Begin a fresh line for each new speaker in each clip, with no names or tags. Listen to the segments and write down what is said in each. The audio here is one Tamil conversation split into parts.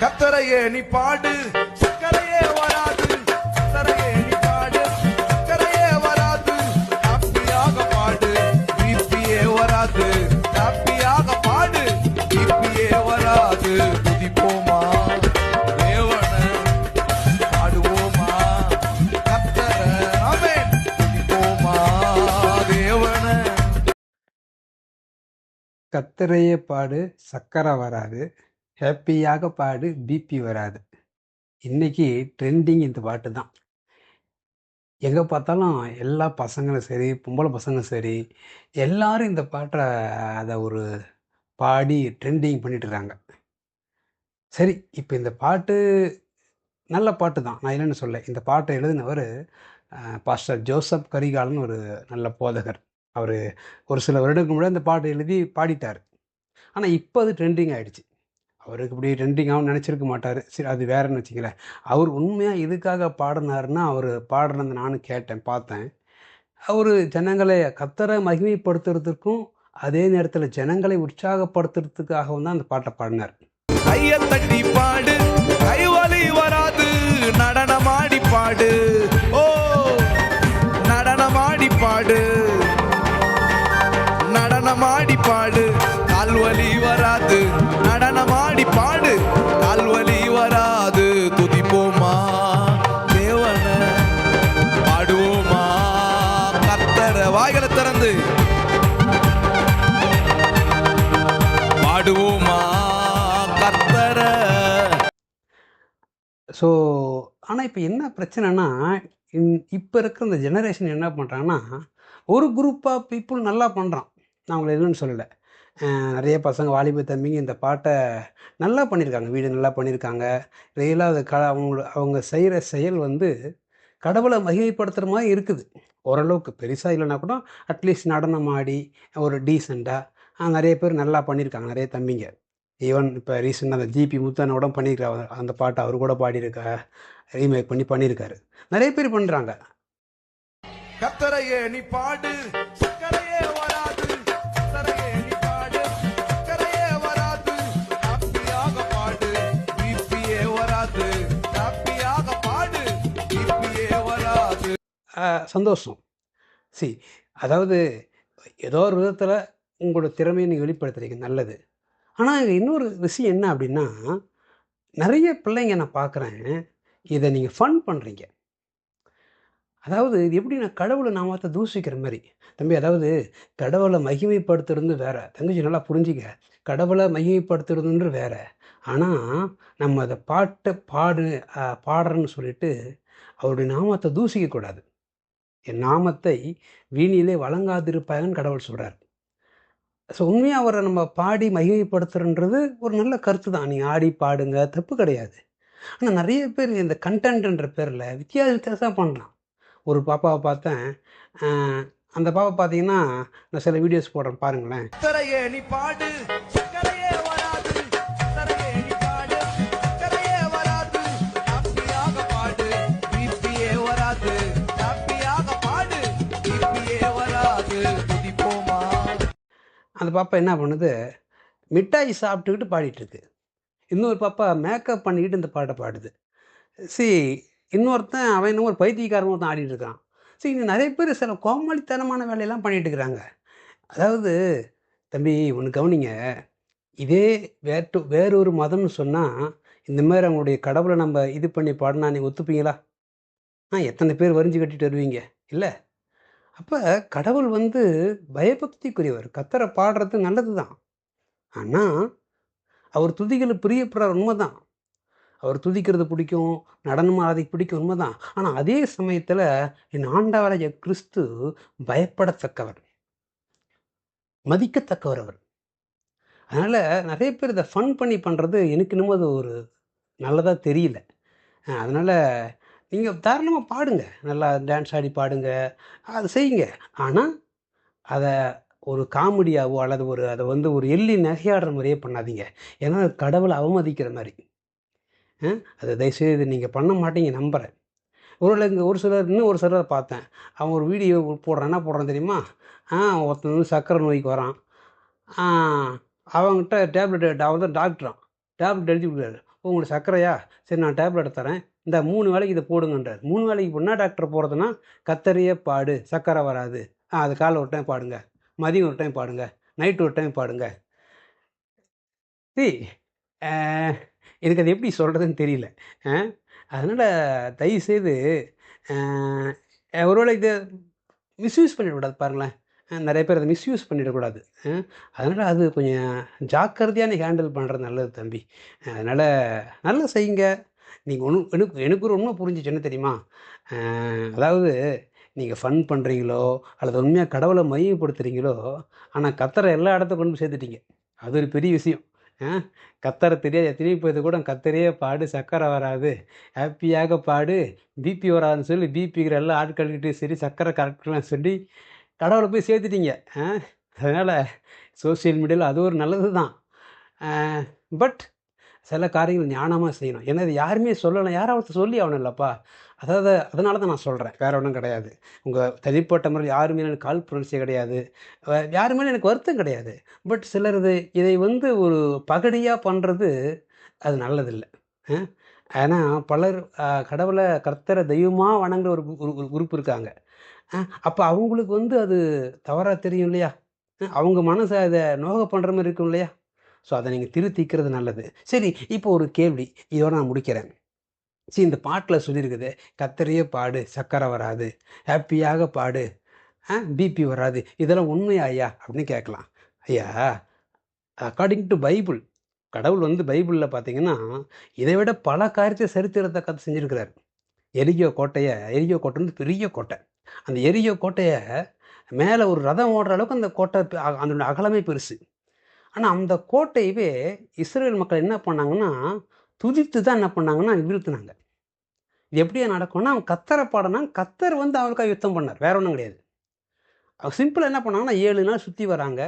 கத்தரையே நீ பாடு. சக்கரையே வராது. கத்தரையே நீ பாடு. சக்கரையே வராது. ஹாப்பியாக பாடு. பிபியே வராது. ஹாப்பியாக பாடு. பிபியே வராது. குதிப்போமா? தேவன பாடுவோமா? கத்தர ஆமென். துதிப்போமா தேவன.
கத்தரையே பாடு. சக்கரை வராது. ஹாப்பியாக பாடு பிபி வராது. இன்னைக்கு ட்ரெண்டிங் இந்த பாட்டு தான். எங்கே பார்த்தாலும் எல்லா பசங்களும் சரி பொம்பளை பசங்களும் சரி எல்லாரும் இந்த பாட்டை அதை ஒரு பாடி ட்ரெண்டிங் பண்ணிட்டுருக்காங்க சரி இப்போ இந்த பாட்டு நல்ல பாட்டு தான். நான் இல்லைன்னு சொல்ல இந்த பாட்டை எழுதினவர் பாஸ்டர் ஜோசப் கரிகாலன் ஒரு நல்ல போதகர். அவர் ஒரு சில வருடங்களுக்கு முன்னாடி அந்த பாட்டை எழுதி பாடிட்டார். ஆனால் இப்போ அது ட்ரெண்டிங் ஆகிடுச்சு அவருக்கு இப்படி ட்ரெண்டிங் ஆகும் நினச்சிருக்க மாட்டார். சரி அது வேறன்னு வச்சுங்களேன் அவர் உண்மையாக எதுக்காக பாடினாருன்னா அவர் பாடுறத நானும் கேட்டேன் பார்த்தேன். அவர் ஜனங்களை கத்தரை மகிமைப்படுத்துறதுக்கும் அதே நேரத்தில் ஜனங்களை உற்சாகப்படுத்துறதுக்காகவும் தான் அந்த பாட்டை பாடினார்.
கையை தட்டி பாடு கைவலி வராது நடனமாடி பாடு. ஓ நடனமாடி பாடு நடனமாடி பாடு. கால்வலி வராது பாடு. கால்வலி வராது. துதிப்போமா? தேவன பாடுவோமா? கத்தர வாய்களை திறந்து. பாடுவோமா?
ஸோ ஆனால் இப்போ என்ன பிரச்சனைனா இப்போ இருக்கிற இந்த ஜெனரேஷன் என்ன பண்ணுறாங்கன்னா ஒரு குரூப் ஆஃப் பீப்புள் நல்லா பண்ணுறான் நான் உங்களை என்னன்னு சொல்லலை. நிறைய பசங்க வாலிப தம்பிங்க இந்த பாட்டை நல்லா பண்ணியிருக்காங்க வீடு நல்லா பண்ணியிருக்காங்க ரியலாக அது க அவங்க அவங்க செய்கிற செயல் வந்து கடவுளை மகிமைப்படுத்துகிற மாதிரி இருக்குது. ஓரளவுக்கு பெருசாக இல்லைனா கூட அட்லீஸ்ட் நடனம் ஆடி ஒரு டீசெண்டாக நிறைய பேர் நல்லா பண்ணியிருக்காங்க நிறைய தம்பிங்க. ஈவன் இப்போ ரீசெண்டாக அந்த ஜிபி முத்தனோட பண்ணியிருக்காரு அந்த பாட்டை அவர் கூட பாடியிருக்கா ரீமேக் பண்ணி பண்ணியிருக்காரு நிறைய பேர் பண்ணுறாங்க
கத்தரையே நீ பாடு. சக்கரையே வராது.
சந்தோஷம். சி அதாவது ஏதோ ஒரு விதத்தில் உங்களோட திறமையை நீங்கள் வெளிப்படுத்துறீங்க நல்லது. ஆனால் இன்னொரு விஷயம் என்ன அப்படின்னா நிறைய பிள்ளைங்க நான் பார்க்குறேன் இதை நீங்கள் ஃபன் பண்ணுறீங்க அதாவது இது எப்படி நான் கடவுளை நாமத்தை தூசிக்கிற மாதிரி தம்பி அதாவது கடவுளை மகிமைப்படுத்துறது வேறு. தங்கச்சி நல்லா புரிஞ்சுக்க கடவுளை மகிமைப்படுத்துறதுன்ற வேற. ஆனால் நம்ம அதை பாட்டை பாடு பாடுறேன்னு சொல்லிட்டு அவருடைய நாமத்தை தூசிக்கக்கூடாது என் நாமத்தை வீணிலே வழங்காதிருப்பாங்கன்னு கடவுள் சொல்கிறார் ஸோ உண்மையாக அவரை நம்ம பாடி மகிமைப்படுத்துறன்றது ஒரு நல்ல கருத்து தான் நீங்கள் ஆடி பாடுங்க தப்பு கிடையாது. ஆனால் நிறைய பேர் இந்த கண்டென்ட்ன்ற பேரில் வித்தியாச வித்தியாசமாக பண்ணுறான் ஒரு பாப்பாவை பார்த்தேன். அந்த பாப்பா பார்த்தீங்கன்னா நான் சில வீடியோஸ் போடுறேன் பாருங்களேன். அந்த பாப்பா என்ன பண்ணுது? மிட்டாய் சாப்பிட்டுக்கிட்டு பாடிட்டுருக்கு. இன்னொரு பாப்பா மேக்கப் பண்ணிக்கிட்டு இந்த பாட்டை பாடுது. சி இன்னொருத்தன் அவன் இன்னும் ஒரு பைத்தியக்காரன் ஒருத்தன் ஆடிட்டு இருக்கான். சரி இன்னும் நிறைய பேர் சில கோமாளித்தனமான வேலையெல்லாம் பண்ணிட்டு இருக்கிறாங்க. அதாவது தம்பி ஒன்று கவனிங்க. இதே வேற்று வேறொரு மதம்னு சொன்னால் இந்த மாதிரி அவங்களுடைய கடவுளை நம்ம இது பண்ணி பாடினா நீங்கள் ஒத்துப்பீங்களா? ஆ எத்தனை பேர் வரிஞ்சு கட்டிட்டு வருவீங்க? இல்லை. அப்போ கடவுள் வந்து பயபக்திக்குரியவர். கத்தரை பாடுறது நல்லது தான் ஆனால் அவர் துதிகளை பிரியப்படுற உண்மைதான். அவர் துதிக்கிறது பிடிக்கும் நடனம் ஆடுறதுக்கு பிடிக்கும் உண்மைதான். ஆனால் அதே சமயத்தில் என் ஆண்டவராய கிறிஸ்து பயப்படத்தக்கவர். மதிக்கத்தக்கவர் அவர். அதனால் நிறைய பேர் இதை ஃபன் பண்ணி பண்ணுறது எனக்கு இன்னமும் அது ஒரு நல்லதாக தெரியல. அதனால் நீங்கள் தாராளமாக பாடுங்க. நல்லா டான்ஸ் ஆடி பாடுங்க. அது செய்யுங்க. ஆனால் அதை ஒரு காமெடியாவோ அல்லது ஒரு அதை வந்து ஒரு எள்ளி நகையாடுற மாதிரியே பண்ணாதீங்க. ஏன்னா அது கடவுளை அவமதிக்கிற மாதிரி. அதை தயவுசெய்து நீங்கள் பண்ண மாட்டீங்க நம்புகிறேன் ஒரு இங்கே ஒரு சிலர் இன்னும் ஒரு சிலர் பார்த்தேன். அவன் ஒரு வீடியோ போடுறான். என்ன போடுறான் தெரியுமா? ஆ ஒருத்தன் வந்து சர்க்கரை நோய்க்கு வரான். அவங்ககிட்ட டேப்லெட் அவன் தான் டாக்டரான் டேப்லெட் எழுதி கொடுக்குறாரு. உங்களுக்கு சர்க்கரையா? சரி நான் டேப்லெட் தரேன். இந்த மூணு வேளைக்கு இதை போடுங்கன்றார். மூணு வேலைக்கு போனால் டாக்டர் போகிறதுனா கத்தரியே பாடு சர்க்கரை வராது. ஆ அது காலை ஒரு டைம் பாடுங்க. மதியம் ஒரு டைம் பாடுங்க. நைட்டு ஒரு டைம் பாடுங்க. சி எனக்கு அது எப்படி சொல்கிறதுன்னு தெரியல. அதனால் தயவுசெய்து ஒருவேளை இதை மிஸ்யூஸ் பண்ணிடக்கூடாது பாருங்களேன். நிறைய பேர் அதை மிஸ்யூஸ் பண்ணிடக்கூடாது. அதனால் அது கொஞ்சம் ஜாக்கிரதையாக நீ ஹேண்டில் பண்ணுறது நல்லது தம்பி. அதனால் நல்லா செய்யுங்க. நீங்கள் ஒன்று எனக்கு எனக்கு ஒரு உண்மை புரிஞ்சிச்சு. என்ன தெரியுமா? அதாவது நீங்கள் ஃபன் பண்ணுறீங்களோ அல்லது உண்மையாக கடவுளை மையப்படுத்துகிறீங்களோ ஆனால் கத்தரை எல்லா இடத்த கொண்டு போய் சேர்த்துட்டீங்க. அது ஒரு பெரிய விஷயம். கத்தரை தெரியாது. எத்தனையோ போயது கூட கத்தரையே பாடு சக்கரை வராது. ஹாப்பியாக பாடு பிபி வராதுன்னு சொல்லி பிபிங்கிற எல்லா ஆட்கள்கிட்டையும் சரி சக்கரை கரெக்டாக சொல்லி கடவுளை போய் சேர்த்துட்டீங்க. அதனால் சோஷியல் மீடியாவில் அது ஒரு நல்லது தான் பட் சில காரியங்கள் ஞானமாக செய்யணும். ஏன்னா இது யாருமே சொல்லலை. ஒருத்தர் சொல்லி ஆகணும் இல்லைப்பா அதாவது அதனால தான் நான் சொல்கிறேன் வேறு ஒன்றும் கிடையாது. உங்கள் தனிப்பட்ட முறையில் யாருமே எனக்கு கால் புணர்ச்சி கிடையாது. யாருமே எனக்கு வருத்தம் கிடையாது. பட் சிலர் இது இதை வந்து ஒரு பகடியாக பண்ணுறது அது நல்லதில்லை. ஏன்னா பலர் கடவுளை கர்த்தரை தெய்வமாக வணங்குற ஒரு ஒரு குரூப் இருக்காங்க. அப்போ அவங்களுக்கு வந்து அது தவறாக தெரியும் இல்லையா? அவங்க மனசை அதை நோக பண்ணுற மாதிரி இருக்கும் இல்லையா? ஸோ அதை நீங்கள் திருத்திக்கிறது நல்லது. சரி இப்போ ஒரு கேள்வி. இதோட நான் முடிக்கிறேன். சரி இந்த பாட்டில் சொல்லியிருக்குது கத்தரையே பாடு சக்கரை வராது ஹாப்பியாக பாடு பிபி வராது. இதெல்லாம் உண்மையா ஐயா? அப்படின்னு கேட்கலாம். ஐயா அக்கார்டிங் டு பைபிள் கடவுள் வந்து பைபிளில் பார்த்தீங்கன்னா இதை விட பல காரியத்தை சரித்திரத்தை கற்று செஞ்சுருக்கிறார். எரியோ கோட்டையை எரியோ கோட்டை வந்து பெரிய கோட்டை. அந்த எரியோ கோட்டையை மேலே ஒரு ரதம் ஓடுற அளவுக்கு அந்த கோட்டை அ- அதனுடைய அகலமே பெருசு. ஆனால் அந்த கோட்டையவே இஸ்ரேல் மக்கள் என்ன பண்ணாங்கன்னா துதித்து தான் என்ன பண்ணாங்கன்னா வீழ்த்தினாங்க இது எப்படியா நடக்கும்னா அவன் கத்தரை பாடனா கத்தர் வந்து அவனுக்காக யுத்தம் பண்ணார். வேற ஒன்றும் கிடையாது. அவங்க சிம்பிளாக என்ன பண்ணாங்கன்னா ஏழு நாள் சுற்றி வராங்க.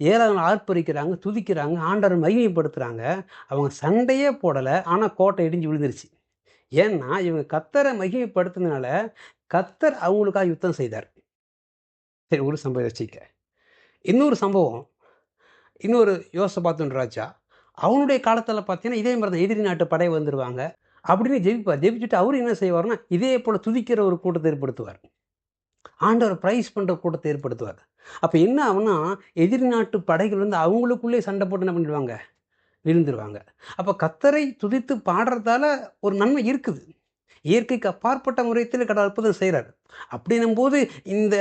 ஏழாவது நாள் ஆர்ப்பரிக்கிறாங்க துதிக்கிறாங்க ஆண்டவர் மகிமைப்படுத்துகிறாங்க அவங்க சண்டையே போடலை. ஆனால் கோட்டை இடிஞ்சு விழுந்துருச்சு. ஏன்னா இவங்க கத்தரை மகிமைப்படுத்தினால கத்தர் அவங்களுக்காக யுத்தம் செய்தார். சரி ஒரு சம்பவம் வச்சுக்க இன்னொரு சம்பவம். இன்னொரு யோசபாத்துன்ற ராஜா அவனுடைய காலத்தில் பார்த்தீங்கன்னா இதே மாதிரி தான் எதிரி நாட்டு படை வந்துடுவாங்க அப்படின்னு ஜெயிப்பார். ஜெயிச்சுட்டு அவர் என்ன செய்வார்னா இதே போல் துதிக்கிற ஒரு கூட்டத்தை ஏற்படுத்துவார். ஆண்டவர் ப்ரைஸ் பண்ணுற கூட்டத்தை ஏற்படுத்துவார். அப்போ என்ன ஆகுனா எதிரி நாட்டு படைகள் வந்து அவங்களுக்குள்ளே சண்டை போட்டு என்ன பண்ணிடுவாங்க? விழுந்துருவாங்க. அப்போ கத்தரை துதித்து பாடுறதால ஒரு நன்மை இருக்குது. இயற்கைக்கு அப்பாற்பட்ட முறையத்தில் கடவுள் அற்புதம் செய்கிறார் அப்படின்னும் போது இந்த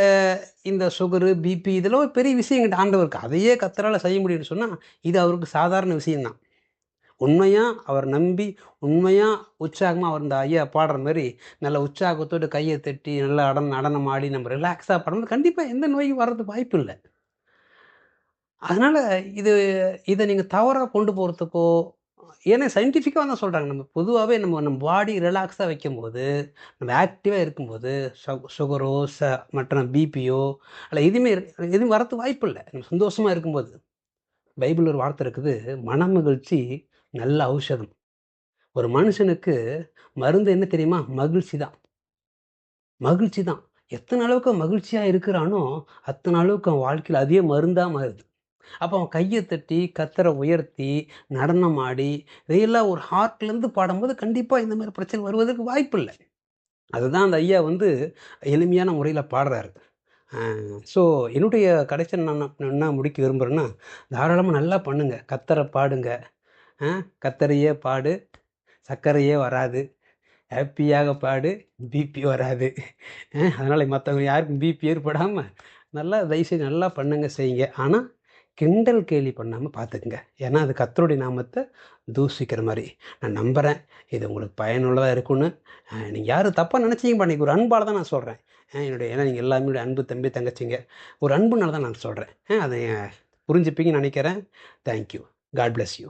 இந்த சுகரு பிபி இதெல்லாம் ஒரு பெரிய விஷயம் எங்கிட்ட ஆண்டவருக்கு அதையே கத்தரால் செய்ய முடியும்னு சொன்னால் இது அவருக்கு சாதாரண விஷயம்தான். உண்மையாக அவர் நம்பி உண்மையாக உற்சாகமாக அவர் இந்த ஐயா பாடுற மாதிரி நல்ல உற்சாகத்தோடு கையை தட்டி நல்லா அடன் நடனம் ஆடி நம்ம ரிலாக்ஸாக பாடும்போது கண்டிப்பாக எந்த நோயும் வர்றதுக்கு வாய்ப்பு இல்லை. அதனால் இது இதை நீங்கள் தவறாக கொண்டு போகிறதுக்கோ ஏன்னா சயின்டிஃபிக்காக தான் சொல்கிறாங்க நம்ம பொதுவாகவே நம்ம நம்ம பாடி ரிலாக்ஸாக வைக்கும்போது நம்ம ஆக்டிவாக இருக்கும்போது சு- சுகரோ ச மற்ற பிபியோ அல்ல எதுவுமே எதுவும் வரத்து வாய்ப்பு இல்லை. நம்ம சந்தோஷமாக இருக்கும்போது. பைபிள் ஒரு வார்த்தை இருக்குது மனமகிழ்ச்சி நல்ல ஔஷதம். ஒரு மனுஷனுக்கு மருந்து என்ன தெரியுமா? மகிழ்ச்சி தான். மகிழ்ச்சி தான். எத்தனை அளவுக்கு மகிழ்ச்சியாக இருக்கிறானோ அத்தனை அளவுக்கு அவன் வாழ்க்கையில் அதே மருந்தாக மாறுது. அப்போ அவன் கையை தட்டி கத்தரை உயர்த்தி நடனம் ஆடி இதையெல்லாம் ஒரு ஹார்ட்லேருந்து பாடும்போது கண்டிப்பாக இந்த மாதிரி பிரச்சனை வருவதற்கு வாய்ப்பு இல்லை. அதுதான் அந்த ஐயா வந்து எளிமையான முறையில் பாடுறாரு. ஸோ என்னுடைய கடைசி நான் என்ன முடிக்க விரும்புகிறேன்னா தாராளமாக நல்லா பண்ணுங்க. கத்தரை பாடுங்க. கத்தரையே பாடு. சர்க்கரையே வராது. ஹாப்பியாக பாடு. பிபி வராது. அதனால் மற்றவங்க யாருக்கும் பிபி ஏற்படாமல் நல்லா தயவுசெய்து நல்லா பண்ணுங்க செய்யுங்க. ஆனால் கிண்டல் கேலி பண்ணாமல் பார்த்துக்குங்க ஏன்னா அது கத்தருடைய நாமத்தை தூசிக்கிற மாதிரி. நான் நம்புகிறேன் இது உங்களுக்கு பயனுள்ளதாக இருக்கும்னு நீங்கள் யாரும் தப்பாக நினச்சிங்க பண்ணிக்க ஒரு அன்பால் தான் நான் சொல்கிறேன் என்னுடைய ஏன்னா நீங்கள் எல்லாமே அன்பு தம்பி தங்கச்சிங்க. ஒரு அன்புனால தான் நான் சொல்கிறேன் அதை புரிஞ்சுப்பீங்கன்னு நினைக்கிறேன். Thank you God bless you